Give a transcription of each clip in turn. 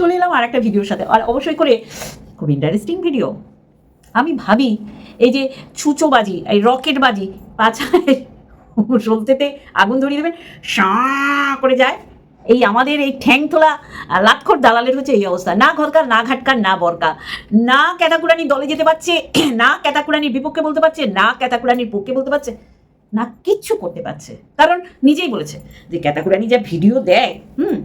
চলে এলাম আর একটা ভিডিওর সাথে। আর অবশ্যই করে খুব ইন্টারেস্টিং ভিডিও আমি ভাবি, এই যে ছুঁচোবাজি, এই রকেটবাজি, পাছায় সলতেতে আগুন ধরিয়ে দেবেন সাঁ করে যায়। এই আমাদের এই ঠ্যাং তোলা লাটখর দালালের হচ্ছে এই অবস্থা। না ঘরকার, না ঘাটকার, না বরকা। না ক্যাতাকুরানি দলে যেতে পারছে, না ক্যাতাকুরানির বিপক্ষে বলতে পারছে, না ক্যাতাকুরানির পক্ষে বলতে পারছে, না কিচ্ছু করতে পারছে। কারণ নিজেই বলেছে যে ক্যাতাকুরানি যা ভিডিও দেয়, হুম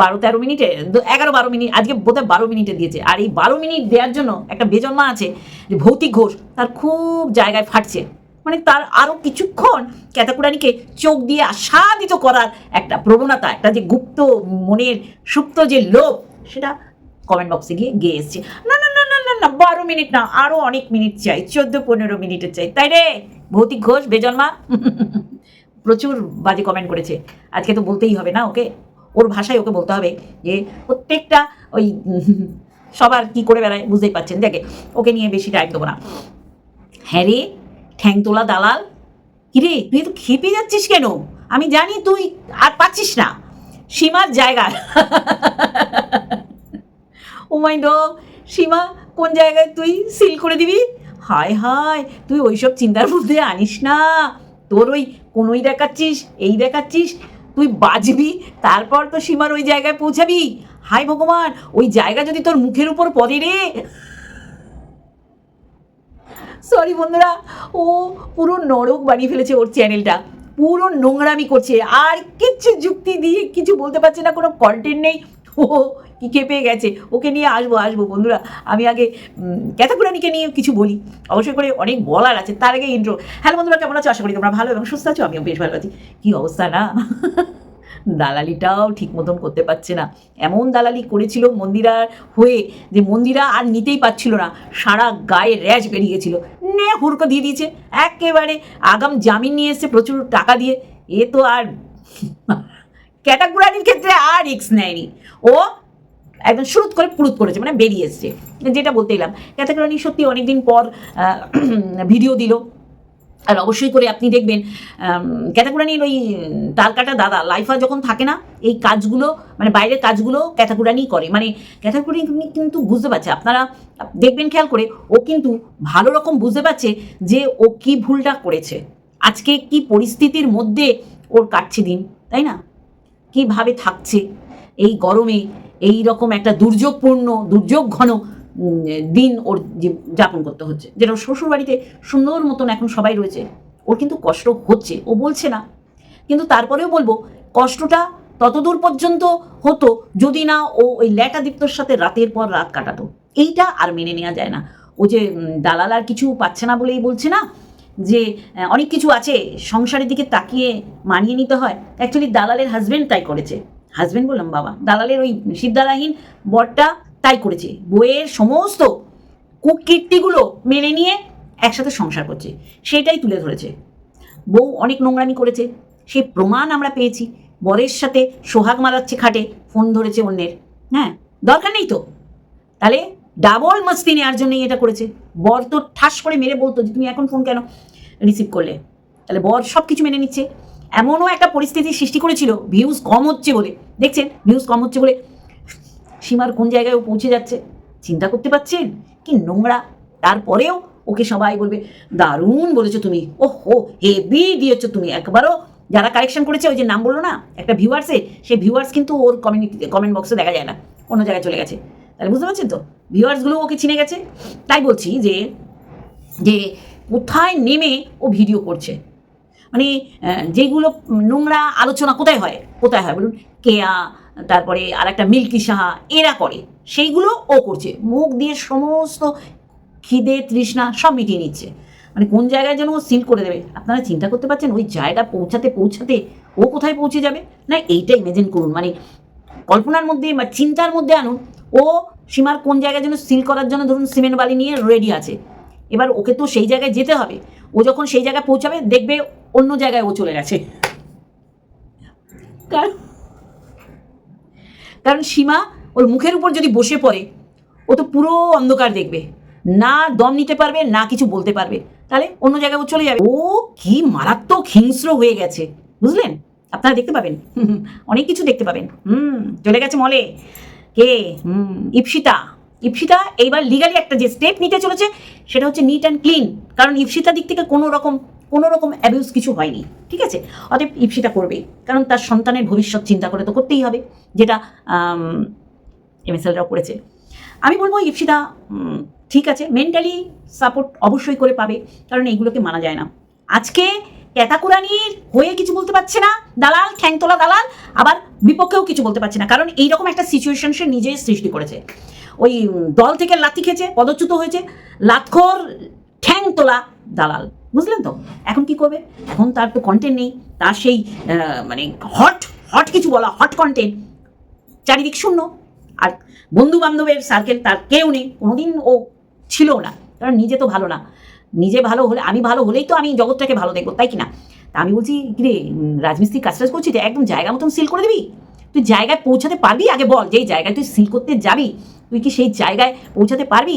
বারো তেরো মিনিটে এগারো বারো মিনিট, আজকে বোধহয় বারো মিনিটে দিয়েছে। আর এই বারো মিনিট দেওয়ার জন্য একটা বেজন্মা আছে যে ভৌতিক ঘোষ তার খুব জায়গায় ফাটছে। মানে তার আরও কিছুক্ষণ ক্যাতাকুরানিকে চোখ দিয়ে আস্বাদিত করার একটা প্রবণতা, একটা যে গুপ্ত মনের সুপ্ত যে লোভ, সেটা কমেন্ট বক্সে গিয়ে গিয়ে এসছে। না না না না না না, বারো মিনিট না আরও অনেক মিনিট চাই চোদ্দ পনেরো মিনিটের চাই। তাই রে, ভৌতিক ঘোষ, বেজন্মা। প্রচুর বাজে কমেন্ট করেছে। আজকে তো বলতেই হবে না ওকে। ওর ভাষায় ওকে বলতে হবে যে প্রত্যেকটা ওই সবার কি করে বেড়ায় বুঝতেই পারছেন। দেখে, ওকে নিয়ে বেশি টাইম দেবো না। হ্যাঁ রে ঠ্যাং তোলা দালাল। কিরে, তুই তো খেপে যাচ্ছিস কেন? আমি জানি তুই আর পাচ্ছিস না। সীমার জায়গা। মাই সীমা, কোন জায়গায় তুই সিল করে দিবি? হায় হায়, তুই ওইসব চিন্তার মধ্যে আনিস না। তোর ওই কোনোই দেখাচ্ছিস, এই দেখাচ্ছিস তুই বাজবি, তারপর তো সীমার ওই জায়গায় পৌঁছাবি। হাই ভগবান, ওই জায়গা যদি তোর মুখের উপর পড়ে রে। সরি বন্ধুরা, ও পুরো নরক বানিয়ে ফেলেছে ওর চ্যানেলটা। পুরো নোংরামি করছে, আর কিচ্ছু যুক্তি দিয়ে কিছু বলতে পারছে না, কোনো কন্টেন্ট নেই। ও কি খেপে গেছে, ওকে নিয়ে আসব আসব বন্ধুরা। আমি আগে ক্যাথাকুরানিকে নিয়ে কিছু বলি। অবশ্যই করে অনেক বলার আছে, তার আগে ইন্ট্রো হ্যালো বন্ধুরা, কেমন আছো? আশা করি তোমরা ভালো এবং সুস্থ আছো, আমিও বেশ ভালো আছি। কী অবস্থা না? দালালিটাও ঠিক মতন করতে পারছে না। এমন দালালি করেছিল মন্দিরার হয়ে যে মন্দিরা আর নিতেই পারছিল না। সারা গায়ে র্যাশ বেরিয়ে গেছিল নে হুড়কো দিয়ে দিয়েছে। একেবারে আগাম জামিন নিয়ে এসছে প্রচুর টাকা দিয়ে। এ তো আর ক্যাটাগরারির ক্ষেত্রে আর রিক্স নেয়নি। ও একদম শুরুত করে পুরুত করেছে মানে বেরিয়ে এসছে। যেটা বলতে এলাম। ক্যাটাগরানি সত্যি অনেকদিন পর ভিডিও দিল। আর অবশ্যই করে আপনি দেখবেন ক্যাথাকুরানির ওই, তালকাটা দাদা, লাইফা যখন থাকে না, এই কাজগুলো মানে বাইরের কাজগুলো ক্যাথাকুরানি করে। মানে ক্যাথাকুরানি কিন্তু বুঝতে পারছে। আপনারা দেখবেন খেয়াল করে, ও কিন্তু ভালো রকম বুঝতে পারছে যে ও কি ভুলটা করেছে। আজকে কি পরিস্থিতির মধ্যে ওর কাটছে দিন, তাই না? কীভাবে থাকছে এই গরমে, এই রকম একটা দুর্যোগপূর্ণ, দুর্যোগ ঘন দিন ওর যাপন করতে হচ্ছে। যেটা ওর শ্বশুর বাড়িতে সুন্দর মতন এখন সবাই রয়েছে, ওর কিন্তু কষ্ট হচ্ছে, ও বলছে না। কিন্তু তারপরেও বলব, কষ্টটা ততদূর পর্যন্ত হতো যদি না ও ওই ল্যাটাদীপ্তর সাথে রাতের পর রাত কাটাতো। এইটা আর মেনে নেওয়া যায় না। ও যে দালাল আর কিছু পাচ্ছে না বলেই বলছে না, যে অনেক কিছু আছে, সংসারের দিকে তাকিয়ে মানিয়ে নিতে হয়। অ্যাকচুয়ালি দালালের হাজব্যান্ড তাই করেছে। হাজব্যান্ড বললাম, বাবা, দালালের ওই সিদ্ধারাহীন বরটা তাই করেছে। বইয়ের সমস্ত কুকীর্তিগুলো মেনে নিয়ে একসাথে সংসার করছে। সেটাই তুলে ধরেছে। বউ অনেক নোংরামি করেছে। সেই প্রমাণ আমরা পেয়েছি। বরের সাথে সোহাগ মারাচ্ছে খাটে, ফোন ধরেছে অন্যের। হ্যাঁ দরকার নেই তো। তাহলে ডাবল মস্তি নেওয়ার জন্যই এটা করেছে। বর তো ঠাস করে মেরে বলতো যে, তুমি এখন ফোন কেন রিসিভ করলে? তাহলে বর সব কিছু মেনে নিচ্ছে। এমনও একটা পরিস্থিতি সৃষ্টি করেছিল। ভিউজ কম হচ্ছে বলে। দেখছেন ভিউজ কম হচ্ছে বলে সীমার কোন জায়গায় ও পৌঁছে যাচ্ছে? চিন্তা করতে পারছেন? কি নোংরা? তারপরেও ওকে সবাই বলবে, দারুণ বলেছ তুমি। ও হো হেভি দিয়েছ তুমি। একবারও যারা কারেকশন করেছে, ওই যে নাম বলল না, একটা ভিউয়ার্সে সে ভিউয়ার্স কিন্তু ওর কমিউনিটিতে কমেন্ট বক্সে দেখা যায় না। অন্য জায়গায় চলে গেছে। তাহলে বুঝতে পারছেন তো? ভিউয়ার্সগুলো ওকে চিনে গেছে। তাই বলছি যে যে কোথায় নেমে ও ভিডিও করছে? মানে যেগুলো নোংরা আলোচনা কোথায় হয়? কোথায় হয়? বলুন, কেয়া তারপরে আর একটা মিল্কি সাহা, এরা করে। সেইগুলো ও করছে। মুখ দিয়ে সমস্ত খিদে, তৃষ্ণা সব মিটিয়ে নিচ্ছে। মানে কোন জায়গায় যেন ও সিল করে দেবে? আপনারা চিন্তা করতে পারছেন ওই জায়গা পৌঁছাতে পৌঁছাতে ও কোথায় পৌঁছে যাবে? না, এইটা ইমেজিন করুন। মানে কল্পনার মধ্যে বা চিন্তার মধ্যে আনুন, ও সীমার কোন জায়গায় যেন সিল করার জন্য ধরুন সিমেন্ট বালি নিয়ে রেডি আছে। এবার ওকে তো সেই জায়গায় যেতে হবে। ও যখন সেই জায়গায় পৌঁছাবে, দেখবে অন্য জায়গায় ও চলে গেছে। কারণ কারণ সীমা ওর মুখের উপর যদি বসে পড়ে, ও তো পুরো অন্ধকার দেখবে। না দম নিতে পারবে, না কিছু বলতে পারবে। তাহলে অন্য জায়গায় ও চলে যাবে। ও কি মারাত্মক হিংস্র হয়ে গেছে, বুঝলেন? আপনারা দেখতে পাবেন। অনেক কিছু দেখতে পাবেন। হুম, চলে গেছে মলে। কে? হুম, ইপসিতা। ইপসিতা এইবার লিগালি একটা যে স্টেপ নিতে চলেছে, সেটা হচ্ছে নিট অ্যান্ড ক্লিন কারণ ইপসিতা দিক থেকে কোনো রকম কোনো রকম অ্যাবিউজ কিছু হয়নি ঠিক আছে? অতএব ইপসিতা করবে কারণ তার সন্তানের ভবিষ্যৎ চিন্তা করে তো করতেই হবে যেটা এমএসএলরাও করেছে। আমি বলব ইপসিতা উম, ঠিক আছে মেন্টালি সাপোর্ট অবশ্যই করে পাবে কারণ এইগুলোকে মানা যায় না। আজকে ক্যাতাকুরানির হয়ে কিছু বলতে পারছে না দালাল ঠ্যাংতলা দালাল আবার বিপক্ষেও কিছু বলতে পারছে না কারণ এইরকম একটা সিচুয়েশন সে নিজেই সৃষ্টি করেছে। ওই দল থেকে লাথি খেয়েছে পদচ্যুত হয়েছে লাতখোর ঠ্যাংতলা দালাল। বুঝলেন তো? এখন কি করবে? এখন তার তো কন্টেন্ট নেই। তার সেই মানে হট হট কিছু বলা হট কন্টেন্ট চারিদিক শূন্য। আর বন্ধু বান্ধবের সার্কেল তার কেউ নেই। কোনোদিন ও ছিল না। কারণ নিজে তো ভালো না। নিজে ভালো হলে, আমি ভালো হলেই তো আমি জগৎটাকে ভালো দেখব, তাই কি না? তা আমি বলছি কিরে রাজমিস্ত্রি কাজ টাজ করছি একদম জায়গা মতন সিল করে দিবি? তুই জায়গায় পৌঁছাতে পারবি? আগে বল যেই জায়গায় তুই সিল করতে যাবি? তুই কি সেই জায়গায় পৌঁছাতে পারবি?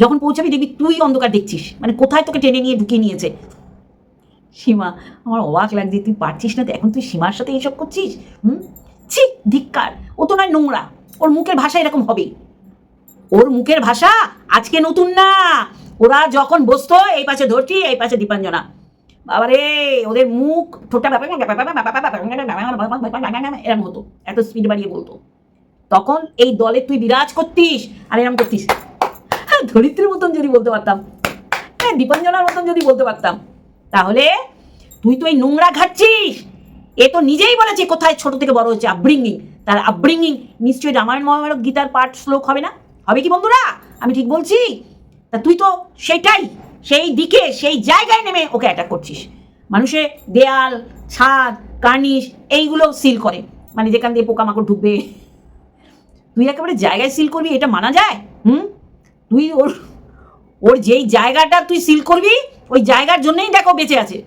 যখন পৌঁছাবি দেখবি তুই অন্ধকার দেখছিস মানে কোথায় তোকে টেনে নিয়ে ঢুকিয়ে নিয়েছে সীমা আমার অবাক লাগছে তুই পারছিস না তো এখন তুই সীমার সাথে এইসব করছিস হুম ছি ধিক্কার ও তো নয় নোংরা ওর মুখের ভাষা এরকম হবে ওর মুখের ভাষা আজকে নতুন না ওরা যখন বসতো এই পাশে ধরছি এই পাশে দীপাঞ্জনা বাবারে ওদের মুখ ঠোঁটটা এরম হতো এত স্পিড বাড়িয়ে বলতো তখন এই দলে তুই বিরাজ করতিস আর এরম করতিস হ্যাঁ ধরিত্রীর মতন যদি বলতে পারতাম। হ্যাঁ দীপাঞ্জনার মতন যদি বলতে পারতাম। তাহলে তুই তো এই নোংরা ঘাটছিস। এ তো নিজেই বলেছে কোথায় ছোট থেকে বড় হচ্ছে আপব্রিঙ্গিং তার আপব্রিঙ্গিং নিশ্চয়ই রামায়ণ মহাভারত গীতার পাঠ শ্লোক হবে না? হবে কি বন্ধুরা? আমি ঠিক বলছি? তা তুই তো সেটাই, সেই দিকে, সেই জায়গায় নেমে ওকে অ্যাটাক করছিস। মানুষের দেয়াল, ছাদ, কার্নিশ, এইগুলো সিল করে। মানে যেখান দিয়ে পোকামাকড় ঢুকবে। তুই একেবারে জায়গায় সিল করবি, এটা মানা যায়? হুম? তুই ওর ওর যেই জায়গাটা তুই সিল করবি, ওই জায়গার জন্যই দেখো বেঁচে আছে।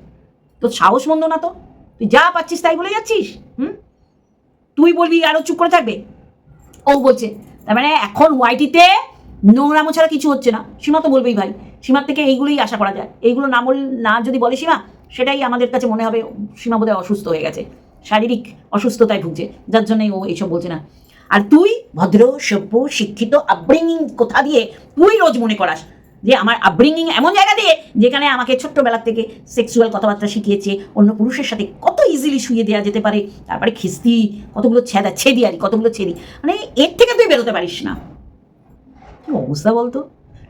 তোর সাহস মন্দ না তো? তুই যা পাচ্ছিস তাই বলে যাচ্ছিস? হুম? তুই বলবি আরও চুপ করে থাকবে? ও বলছে। তার মানে এখন ওয়াইটিতে নোংরামো ছাড়া কিছু হচ্ছে না। সীমা তো বলবেই ভাই। সীমার থেকে এইগুলোই আশা করা যায়। এইগুলো না বল, না যদি বলে সীমা, সেটাই আমাদের কাছে মনে হবে সীমা বোধহয় অসুস্থ হয়ে গেছে। শারীরিক অসুস্থতায় ভুগছে। যার জন্যই ও এইসব বলছে না। আর তুই ভদ্র, সভ্য, শিক্ষিত আপব্রিঙ্গিং কোথা দিয়ে তুই রোজ মনে করাস? যে আমার আপব্রিঙ্গিং এমন জায়গা দিয়ে যেখানে আমাকে ছোট্টবেলা থেকে সেক্সুয়াল কথাবার্তা শিখিয়েছে, অন্য পুরুষের সাথে কত ইজিলি শুয়ে দেওয়া যেতে পারে, তারপরে খিস্তি, কতগুলো ছেদা ছেদি আর কতগুলো ছেদি। মানে এর থেকে তুই বেরোতে পারিস না। কি অবস্থা বলতো?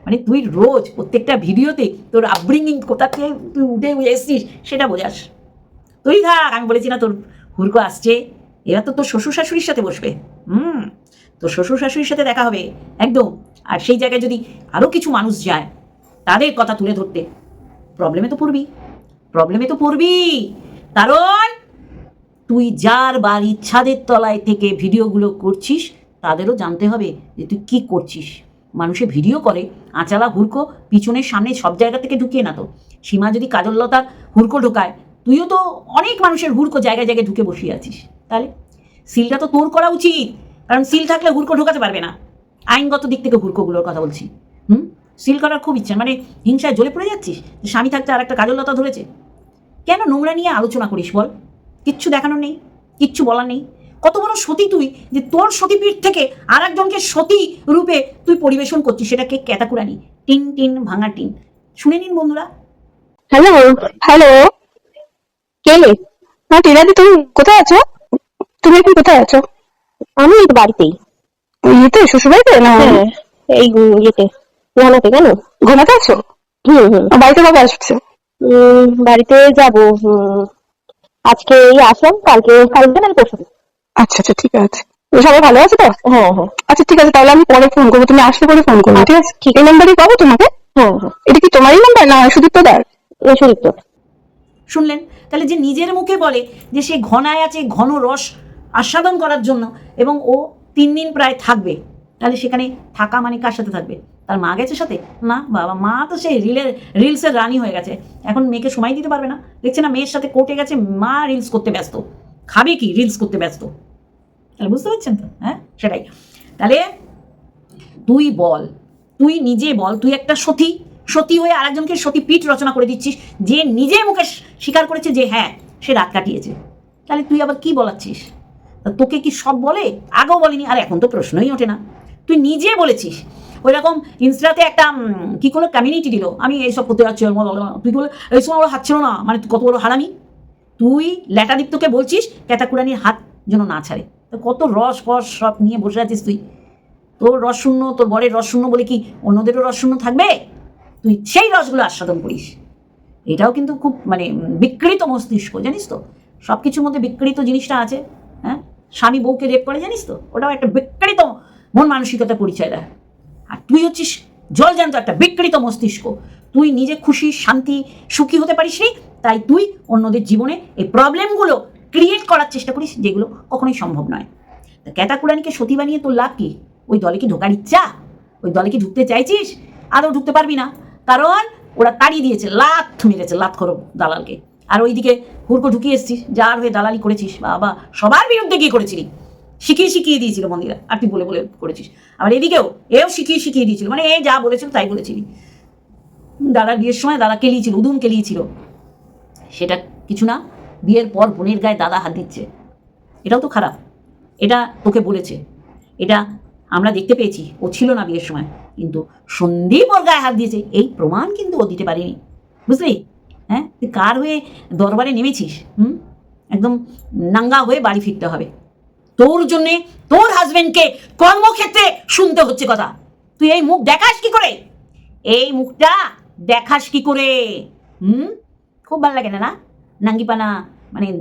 মানে তুই রোজ প্রত্যেকটা ভিডিওতে তোর আপব্রিঙ্গিং কোথা থেকে তুই উঠে এসছিস সেটা বোঝাস। তুই থাক, আমি বলেছি না তোর হুড়কো আসছে। এবার তো তোর শ্বশুর শাশুড়ির সাথে বসবে। হুম, তোর শ্বশুর শাশুড়ির সাথে দেখা হবে, একদম। আর সেই জায়গায় যদি আরও কিছু মানুষ যায়, তাদের কথা তুলে ধরতে। প্রবলেমে তো পড়বি প্রবলেমে তো পড়বি। কারণ তুই যার বাড়ির ছাদের তলায় থেকে ভিডিওগুলো করছিস, তাদেরও জানতে হবে যে তুই কী করছিস। মানুষে ভিডিও করে, আঁচালা হুড়কো, পিছনের সামনে সব জায়গা থেকে ঢুকিয়ে না তো। সীমা যদি কাজললতার হুড়কো ঢোকায় তুইও তো অনেক মানুষের হুড়কো জায়গায় জায়গায় ঢুকে বসিয়ে আছিস। তাহলে সিলটা তো তোর করা উচিত, কারণ সিল থাকলে হুড়কো ঢোকাতে পারবে না। আইনগত দিক থেকে হুড়কোগুলোর কথা বলছি। হুম? সিল করার খুব ইচ্ছা মানে হিংসায় জ্বলে পড়ে যাচ্ছিস? স্বামী থাকতে আর একটা কাজললতা ধরেছে। কেন নোংরা নিয়ে আলোচনা করিস বল? কিচ্ছু দেখানো নেই, কিচ্ছু বলার নেই। কত বড় সতী তুই যে তোর সতীপীঠ থেকে আর একজনকে সতী রূপে তুই পরিবেশন করছিস সেটাকে ক্যাতাকুরানি। টিন টিন, ভাঙা টিন। শুনে নিন বন্ধুরা। হ্যালো হ্যালো কে হ্যাঁ টিনাদি তুমি কোথায় আছো? তুমি এখন কোথায় আছো? আমি এই বাড়িতেই। ইয়েতে শ্বশুর বাড়িতে না হ্যাঁ এই ইয়েতে ঘনাতে কেন ঘুমাতে আছো? হুম হুম। বাড়িতে কবে আসছো? বাড়িতে যাব আজকে এই আসলাম কালকে কালকে না পরশু। আচ্ছা আচ্ছা ঠিক আছে। সবাই ভালো আছে তো? হ্যাঁ হ্যাঁ। আচ্ছা ঠিক আছে তাহলে আমি পরে ফোন করব তুমি আসলে পরে ফোন করব ঠিক আছে? ঠিক এই নাম্বারই পাবো তোমাকে? হ্যাঁ হ্যাঁ। এটা কি তোমারই নাম্বার না সুদীপ্ত দার এই সুদীপ্ত শুনলেন? তাহলে যে নিজের মুখে বলে যে সে ঘনায় আছে, ঘন রস আস্বাদন করার জন্য এবং ও তিন দিন প্রায় থাকবে, তাহলে সেখানে থাকা মানে কার সাথে থাকবে? তার মা গেছে সাথে? না, বাবা, মা তো সেই রিলের রিলসের রানী হয়ে গেছে। এখন মেয়েকে সময় দিতে পারবে না। দেখছে না, মেয়ের সাথে কোর্টে গেছে, মা রিলস করতে ব্যস্ত। খাবে কি রিলস করতে ব্যস্ত? তাহলে বুঝতে পারছেন তো? হ্যাঁ সেটাই। তাহলে তুই বল, তুই নিজে বল, তুই একটা সতী। সতী হয়ে আরেকজনকে সতী পিঠ রচনা করে দিচ্ছিস, যে নিজে মুখে স্বীকার করেছে যে হ্যাঁ সে রাত কাটিয়েছে। তাহলে তুই আবার কি বলাচ্ছিস? তোকে কি সব বলে? আগেও বলেনি। আর, এখন তো প্রশ্নই ওঠে না। তুই নিজে বলেছিস। ওই রকম ইনস্টাতে একটা কি করে কমিউনিটি দিল। আমি এইসব করতে যাচ্ছি তুই বলে, এই সময় ওরা হাত ছিল না। মানে কত বড় হারামি। তুই ল্যাটাদিত্যকে বলছিস ক্যাতাকুরানির হাত যেন না ছাড়ে। তো কত রস ফস সব নিয়ে বসে আছিস তুই। তোর রস শূন্য, তোর বরের রস শূন্য বলে কি অন্যদেরও রস শূন্য থাকবে? তুই সেই রসগুলো আস্বাদন করিস। এটাও কিন্তু খুব মানে বিকৃত মস্তিষ্ক, জানিস তো? সব কিছুর মধ্যে বিকৃত জিনিসটা আছে হ্যাঁ? স্বামী বউকে রেপ করে, জানিস তো? ওটাও একটা বিকৃত মন মানসিকতা পরিচয় দেয়। আর তুই হচ্ছিস জলজান্ত একটা বিকৃত মস্তিষ্ক। তুই নিজে খুশি, শান্তি, সুখী হতে পারিস নি, তাই তুই অন্যদের জীবনে এই প্রবলেমগুলো ক্রিয়েট করার চেষ্টা করিস, যেগুলো কখনোই সম্ভব নয়। তা ক্যাতাকুরানিকে সতী বানিয়ে তোর লাভ কি? ওই দলে কি ঢোকার ইচ্ছা? ওই দলে কি ঢুকতে চাইছিস? আদৌ ঢুকতে পারবি না। কারণ ওরা তাড়িয়ে দিয়েছে লাত মেরেছে লাত করো দালালকে। আর ওইদিকে হুড়কো ঢুকিয়ে এসছিস যার হয়ে দালালি করেছিস, বাবা, সবার বিরুদ্ধে গিয়ে করেছিলি। শিখিয়ে শিখিয়ে দিয়েছিল মন্দিরা, আর তুই বলে বলে করেছিস। আবার এদিকেও, এও শিখিয়ে শিখিয়ে দিয়েছিল মানে এ যা বলেছিল তাই বলেছিলি। দাদার বিয়ের সময় দাদা কেলিয়েছিল, উদুম কেলিয়েছিল। সেটা কিছু না, বিয়ের পর বোনের গায়ে দাদা হাত দিচ্ছে। এটাও তো খারাপ। এটা তোকে বলেছে। এটা আমরা দেখতে পেয়েছি। ও ছিল না বিয়ের সময়। কিন্তু সন্দীপ ওর গায়ে হাত দিয়েছে। এই প্রমাণ কিন্তু ও দিতে পারেনি। বুঝলি? হ্যাঁ? তুই কার হয়ে দরবারে নেমেছিস? হুম? একদম নাঙ্গা হয়ে বাড়ি ফিরতে হবে। তোর জন্যে তোর হাজবেন্ডকে কর্মক্ষেত্রে শুনতে হচ্ছে কথা। তুই এই মুখ দেখাস কি করে? এই মুখটা দেখাস কি করে? হুম? খুব ভালো লাগে না না? নাঙ্গিপানা মানে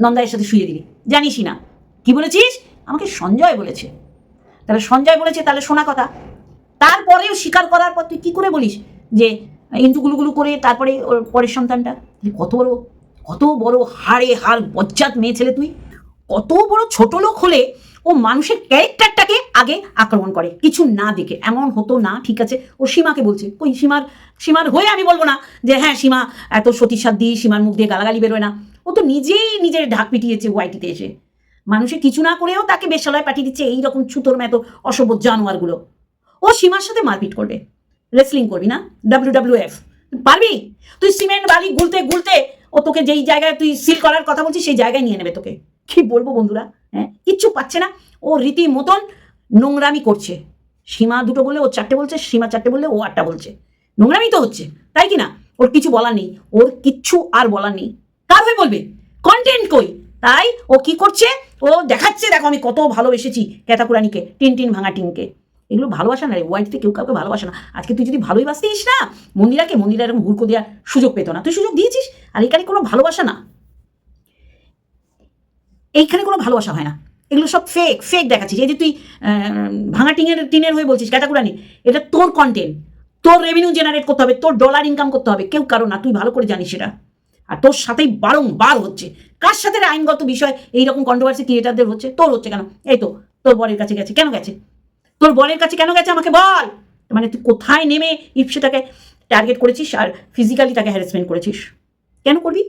নন্দায়ের সাথে শুয়ে দিলি জানিসই না। কি বলেছিস? আমাকে সঞ্জয় বলেছে। তাহলে সঞ্জয় বলেছে, তাহলে শোনা কথা। তারপরেও স্বীকার করার পর তুই কি করে বলিস যে ইন্টুগুলুগুলু করে তারপরে ওর পরের সন্তানটা? কত বড় কত বড় হাড়ে হাড় বজ্জাত মেয়ে ছেলে তুই। কত বড় ছোট লোক হলে ও মানুষের ক্যারেক্টারটাকে আগে আক্রমণ করে। কিছু না দেখে। এমন হতো না, ঠিক আছে? ও সীমাকে বলছে ওই সীমার সীমার হয়ে আমি বলব না যে হ্যাঁ সীমা, এত সতীসাদ দিই সীমার মুখ দিয়ে গালাগালি বেরোয় না। ও তো নিজেই নিজের ঢাক পিটিয়েছে ওয়াইটিতে এসে। মানুষে কিছু না করেও তাকে বেশালয় পাঠিয়ে দিচ্ছে এইরকম ছুতোর মেতো অসভ্য জানোয়ারগুলো। ও সীমার সাথে মারপিট করবে। রেসলিং করবি না? ডাব্লিউ ডাব্লিউ এফ পারবি? তুই সিমেন্ট, বালি গুলতে গুলতে ও তোকে যেই জায়গায় তুই সিল করার কথা বলছিস, সেই জায়গায় নিয়ে নেবে তোকে। কি বলব বন্ধুরা? হ্যাঁ? কিচ্ছু পাচ্ছে না। ও রীতি মতন নোংরামি করছে। সীমা দুটো বললে, ও চারটে বলছে, সীমা চারটে বললে, ও আটটা বলছে। নোংরামি তো হচ্ছে, তাই কি না? ওর কিছু বলার নেই। ওর কিচ্ছু আর বলার নেই। কার হয়ে বলবে? কন্টেন্ট কই? তাই ও কি করছে? ও দেখাচ্ছে, দেখো আমি কত ভালোবেসেছি ক্যাতাকুরানিকে টিন টিন ভাঙা টিনকে। এগুলো ভালোবাসা না রে ওয়াইটিতে কেউ কাউকে ভালোবাসে না। আজকে তুই যদি ভালোই বাসতিস না, মন্দিরাকে, মন্দিরা এরকম হুড়কো দেওয়ার সুযোগ পেত না। তুই সুযোগ দিয়েছিস? আর এখানে কোনো ভালোবাসা না। এইখানে কোনো ভালোবাসা হয় না। এগুলো সব ফেক ফেক দেখাচ্ছিস। এই যে তুই ভাঙা টিনের টিনের হয়ে বলছিস ক্যাটাকুরানি এটা তোর কন্টেন্ট তোর রেভিনিউ জেনারেট করতে হবে, তোর ডলার ইনকাম করতে হবে, কেউ কারও না। তুই ভালো করে জানিস সেটা। আর তোর সাথেই বারংবার হচ্ছে। কার সাথে আইনগত বিষয়, এইরকম কন্ট্রোভার্সি ক্রিয়েটারদের হচ্ছে? তোর হচ্ছে কেন? এই তো, তোর বরের কাছে গেছে। কেন গেছে? তোর বরের কাছে কেন গেছে আমাকে বল? মানে তুই কোথায় নেমে ইপসেটাকে টার্গেট করেছিস আর ফিজিক্যালি তাকে হ্যারাসমেন্ট করেছিস? কেন করবি?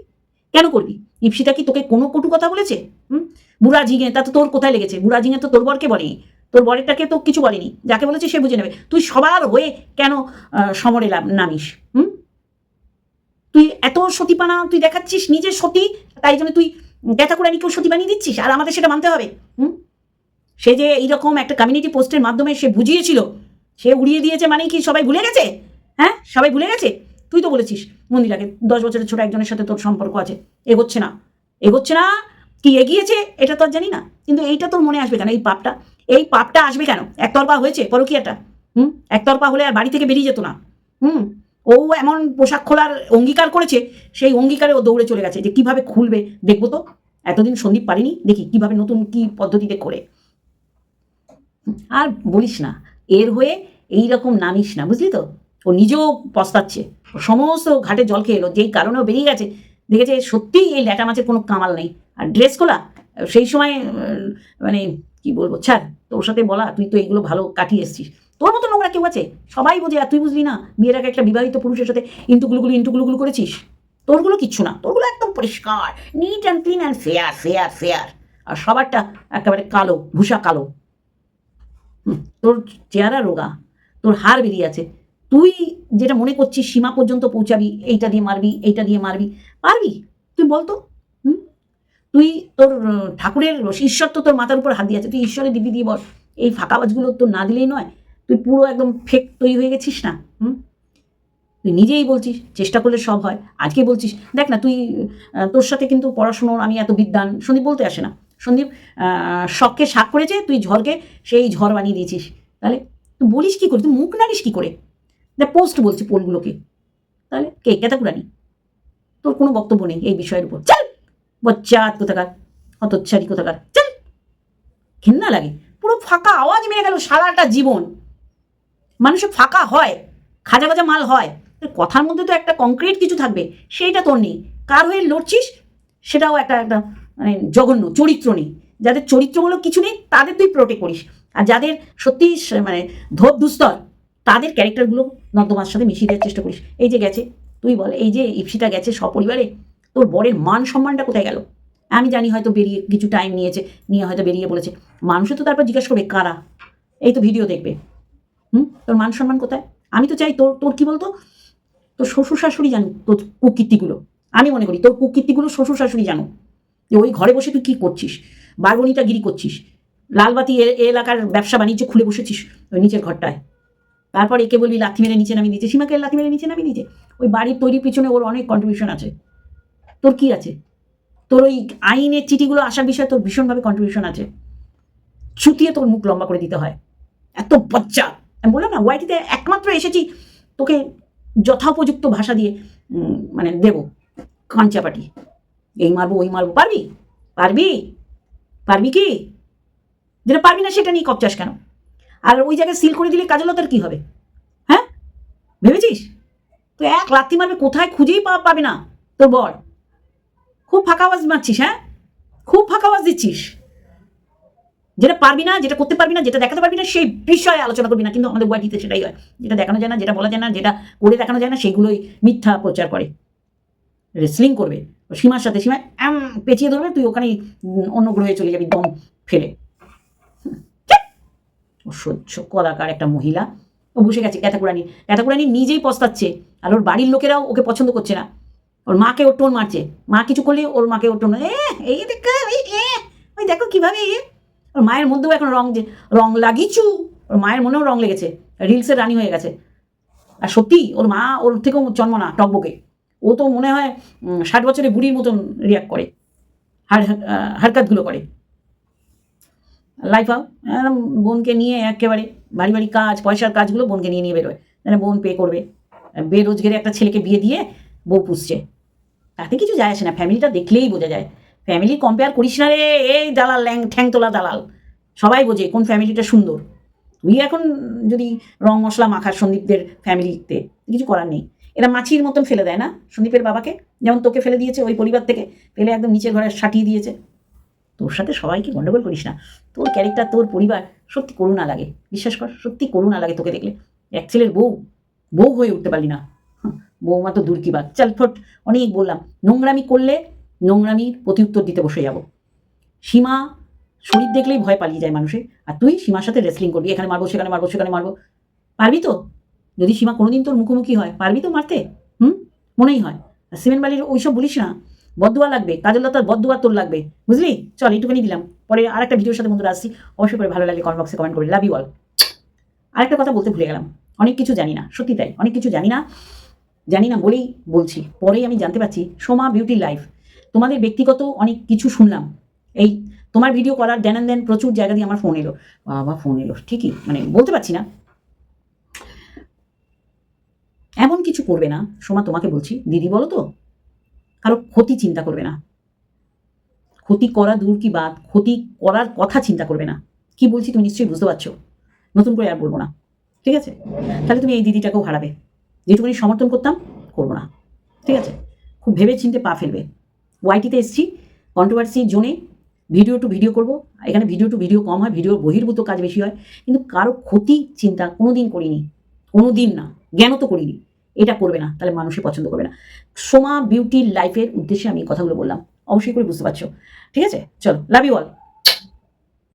কেন করবি? ইপসিটা কি তোকে কোনো কটু কথা বলেছে? হুম? বুড়া ঝিঙে, তা তো তোর কোথায় লেগেছে? বুড়া ঝিঙে তো তোর বরকে বলেনি। তোর বরেরটাকে তো কিছু বলেনি। যাকে বলেছে সে বুঝে নেবে। তুই সবার হয়ে কেন সমরে নামিস? হুম? তুই এত সতীপানা তুই দেখাচ্ছিস নিজের সতী, তাই জন্য তুই ক্যাটাকুরানিকেও সতী বানিয়ে দিচ্ছিস? আর আমাদের সেটা মানতে হবে। হুম? সে যে এইরকম একটা কমিউনিটি পোস্টের মাধ্যমে সে বুঝিয়েছিল, সে উড়িয়ে দিয়েছে মানে কি সবাই ভুলে গেছে? হ্যাঁ? সবাই ভুলে গেছে? তুই তো বলেছিস মন্দিরাকে দশ বছরের ছোট একজনের সাথে তোর সম্পর্ক আছে এগোচ্ছে না এগোচ্ছে না, কি এগিয়েছে? এটা তো আর জানি না, কিন্তু এইটা তোর মনে আসবে কেন, এই পাপটা এই পাপটা আসবে কেন? একতরফা হয়েছে পরকীয়াটা, হুম? একতরফা হলে আর বাড়ি থেকে বেরিয়ে যেত না, হুম? ও এমন পোশাক খোলার অঙ্গীকার করেছে, সেই অঙ্গীকারে ও দৌড়ে চলে গেছে, যে কীভাবে খুলবে, দেখব তো? এতদিন সন্দীপ পারিনি দেখি কীভাবে নতুন কি পদ্ধতিতে করে আর বলিস না, এর হয়ে এই রকম নামিস না, বুঝলি তো? ও নিজেও পস্তাচ্ছে। সমস্ত ঘাটে জল খেয়ে এলো, যেই কারণে ও বেরিয়ে গেছে। দেখেছে সত্যিই এই ল্যাটা মাছের কোনো কামাল নেই। আর ড্রেস খোলা, সেই সময় মানে কি বলব, ছাড়, তোর সাথে বলা, তুই তো এইগুলো ভালো কাটিয়ে এসছিস। তোর মতো নোংরা কেউ আছে? সবাই বোঝে, আর তুই বুঝলি না, বিয়ের আগে একটা বিবাহিত পুরুষের সাথে ইন্টুগুলোগুলো ইন্টুগুলোগুলো করেছিস? তোরগুলো কিচ্ছু না, তোরগুলো একদম পরিষ্কার neat and clean and fair fair fair আর সবারটা একেবারে কালো, ভূষা কালো। তোর চেহারা রোগা, তোর হাড় বেরিয়ে আছে। তুই যেটা মনে করছিস সীমা পর্যন্ত পৌঁছাবি, এইটা দিয়ে মারবি, এইটা দিয়ে মারবি, পারবি? তুই বলতো হুম? তুই তোর ঠাকুরের ঈশ্বর তো তোর মাথার উপর হাত দিয়ে আছে, তুই ঈশ্বরের দিদি দিয়ে বল এই ফাঁকা আওয়াজগুলো তোর না দিলেই নয়, তুই পুরো একদম ফেক তৈরি হয়ে গেছিস না, হুম? তুই নিজেই বলছিস, চেষ্টা করলে সব হয়, আজকে বলছিস, দেখ না তুই তোর সাথে কিন্তু পড়াশুনোর আমি এত বিদ্যান, সন্দীপ বলতে আসে না। সন্দীপ শখকে শাক করেছে তুই ঝড়কে সেই ঝড় বানিয়ে দিয়েছিস। তাহলে তুই বলিস কি করে? তুই মুখ নাড়িস কি করে? দেখ পোস্ট বলছি পোলগুলোকে। তাহলে কে? ক্যাতাকুরানি তোর কোনো বক্তব্য নেই এই বিষয়ের উপর। চল! বচ্চাত কোথাকার? হতচ্ছারি কোথাকার? চল! ঘেন্না লাগে। পুরো ফাঁকা আওয়াজ মেরে গেল সারাটা জীবন। মানুষের ফাঁকা হয়, খাজা খাজা মাল হয়। কথার মধ্যে তো একটা কংক্রিট কিছু থাকবে, সেইটা তোর নেই। কার হয়ে লড়ছিস? সেটাও একটা একটা মানে জঘন্য, চরিত্র নেই। যাদের চরিত্রমূলক কিছু নেই, তাদের তুই প্রোটেক্ট করিস। আর যাদের সত্যি মানে ধোপ দুস্তর, তাদের ক্যারেক্টারগুলো নর্দমার সাথে মিশিয়ে দেওয়ার চেষ্টা করিস। এই যে গেছে, তুই বল, এই যে ইপসিটা গেছে সপরিবারে, তোর বরের মান সম্মানটা কোথায় গেল? আমি জানি হয়তো বেরিয়ে কিছু টাইম নিয়েছে, নিয়ে হয়তো বেরিয়ে বলেছে। মানুষে তো তারপর জিজ্ঞাসা করবে, কারা? এই তো ভিডিও দেখবে। হুম? তোর মান সম্মান কোথায়? আমি তো চাই তোর তোর কি বলতো? তোর শ্বশুর শাশুড়ি জানুক তোর কুকীর্তিগুলো। আমি মনে করি তোর কুকীর্তিগুলো শ্বশুর শাশুড়ি জানো যে ওই ঘরে বসে তুই কী করছিস? বারবনিটা গিরি করছিস? লালবাতি এ এলাকার ব্যবসা বাণিজ্য খুলে বসেছিস ওই নিচের ঘরটায়? তারপর একে বলবি, লাথি মেরে নিচে নামিয়ে দিচ্ছে সীমাকে লাথি মেরে নিচে নামি দিচ্ছে ওই বাড়ির তৈরির পিছনে ওর অনেক কন্ট্রিবিউশন আছে। তোর কি আছে? তোর ওই আইনের চিঠিগুলো আসার বিষয়ে তোর ভীষণভাবে কন্ট্রিবিউশন আছে। ছুটিয়ে তোর মুখ লম্বা করে দিতে হয়। এত বচ্চা আমি বললাম না ওয়াইটিতে একমাত্র এসেছি, তোকে যথোপযুক্ত ভাষা দিয়ে মানে দেবো। কাঞ্চাপাটি। এই মারবো, ওই মারবো। পারবি? পারবি? পারবি কি? যেটা পারবি না, সেটা নিয়ে কপচাস কেন? আর ওই জায়গায় সিল করে দিলে কাজলতার কি হবে? হ্যাঁ? ভেবেছিস? তো এক লাত্তি মারবে, কোথায় খুঁজেই পাবে না। তোর বর খুব ফাঁকা আওয়াজ মারছিস হ্যাঁ? খুব ফাঁকা আওয়াজ দিচ্ছিস। যেটা পারবি না, যেটা করতে পারবি না, যেটা দেখাতে পারবি না, সেই বিষয়ে আলোচনা করবি না। কিন্তু আমাদের ওয়াইটিতে সেটাই হয়। যেটা দেখানো যায় না, যেটা বলা যায় না, যেটা করে দেখানো যায় না সেগুলোই মিথ্যা প্রচার করে। রেসলিং করবে। সীমার সাথে সীমা এম, পেঁচিয়ে ধরবে, তুই ওখানেই অন্য গ্রহে চলে যাবি, দম ফেলে। অসহ্য কদাকার একটা মহিলা। ও বসে গেছে, ক্যাথাকুরানি। ক্যাথাকুরানি নিজেই পস্তাচ্ছে, আর ওর বাড়ির লোকেরাও ওকে পছন্দ করছে না। ওর মাকে ওর টোন মারছে। মা কিছু করলে ওর মাকে ওর টোন এ এই দেখ ওই দেখো কীভাবে এ। ওর মায়ের মধ্যেও এখন রং যে, রং লাগিয়েছু ওর মায়ের মনেও রং লেগেছে। রিলসের রানী হয়ে গেছে। আর সত্যি, ওর মা ওর থেকেও জন্ম না টকবকে। ও তো মনে হয় ষাট বছরের বুড়ির মতন রিয়াক্ট করে হার হারকাতগুলো করে। লাইফ একদম বোনকে নিয়ে একেবারে বাড়ি বাড়ি কাজ, পয়সার কাজগুলো বোনকে নিয়ে নিয়ে বেরোয়। মানে বোন পে করবে। বেরোজগারে একটা ছেলেকে বিয়ে দিয়ে বউ পুষছে। তাতে কিছু যায় আসে না। ফ্যামিলিটা দেখলেই বোঝা যায়। ফ্যামিলি কম্পেয়ার করিস না রে, এই দালাল, ল্যাং ঠ্যাং তোলা দালাল। সবাই বোঝে কোন ফ্যামিলিটা সুন্দর। তুই এখন যদি রং মশলা মাখার সন্দীপদের ফ্যামিলিতে কিছু করার নেই। এরা মাছির মতন ফেলে দেয় না সন্দীপের বাবাকে। যেমন তোকে ফেলে দিয়েছে ওই পরিবার থেকে, ফেলে একদম নিচের ঘরে সাটিয়ে দিয়েছে। তোর সাথে সবাইকে গন্ডগোল করিস না। তোর ক্যারেক্টার তোর পরিবার সত্যি করুণা লাগে। বিশ্বাস কর, সত্যি করুণা লাগে তোকে দেখলে। এক ছেলের বউ বউ হয়ে উঠতে পারলি না। বৌমা তো দূর কি বাদ চাল ফট, অনেক বললাম। নোংরামি করলে নোংরামির প্রতিউত্তর দিতে বসে যাব। সীমা শরীর দেখলেই ভয় পালিয়ে যায় মানুষের। আর তুই সীমার সাথে রেসলিং করবি। এখানে মারবো, সেখানে মারবো সেখানে মারবো। পারবি তো? যদি সীমা কোনোদিন তোর মুখোমুখি হয়, পারবি তো মারতে? হুম? মনেই হয়। আর সিমেন্ট বালির ওইসব বলিস না। বদুয়া লাগবে। কাজলতার বদুয়া তোর লাগবে। বুঝলি? চল, এইটুকুনি দিলাম। পরে আরেকটা ভিডিওর সাথে বন্ধুরা আসছি। অবশ্যই করে ভালো লাগলে কমেন্ট বক্সে কমেন্ট করে। লাভ ইউ অল আরেকটা কথা বলতে ভুলে গেলাম। অনেক কিছু জানি না। সত্যি তাই। অনেক কিছু জানি না। জানি না বলেই বলছি। পরেই আমি জানতে পারছি সোমা বিউটি লাইফ তোমাদের ব্যক্তিগত অনেক কিছু শুনলাম। এই তোমার ভিডিও করার দেন দেন প্রচুর জায়গা দিয়ে আমার ফোন এলো। বাবা ফোন এলো। ঠিকই। মানে বলতে পারছি না। এমন কিছু করবে না। সোমা, তোমাকে বলছি, দিদি বলো তো, কারও ক্ষতি চিন্তা করবে না। ক্ষতি করা দূর কি বাদ ক্ষতি করার কথা চিন্তা করবে না। কি বলছি তুমি নিশ্চয়ই বুঝতে পারছ? নতুন করে আর বলব না। ঠিক আছে? তাহলে তুমি এই দিদিটাকেও হারাবে। যেটুকুনি সমর্থন করতাম, করব না। ঠিক আছে? খুব ভেবে চিনতে পা ফেলবে। ওয়াইটিতে এসছি কন্ট্রোভার্সি জোনে ভিডিও টু ভিডিও করব। এখানে ভিডিও টু ভিডিও কম হয় ভিডিও বহির্ভূত কাজ বেশি হয়। কিন্তু কারও ক্ষতি চিন্তা কোনো দিন করিনি। কোনো দিন না। জ্ঞানও তো করিনি। এটা করবে না, তাহলে মানুষই পছন্দ করবে না। সোমা বিউটি লাইফের উদ্দেশ্যে আমি কথাগুলো বললাম। অবশ্যই করে বুঝতে পারছ। ঠিক আছে? চলো লাভ ইউ অল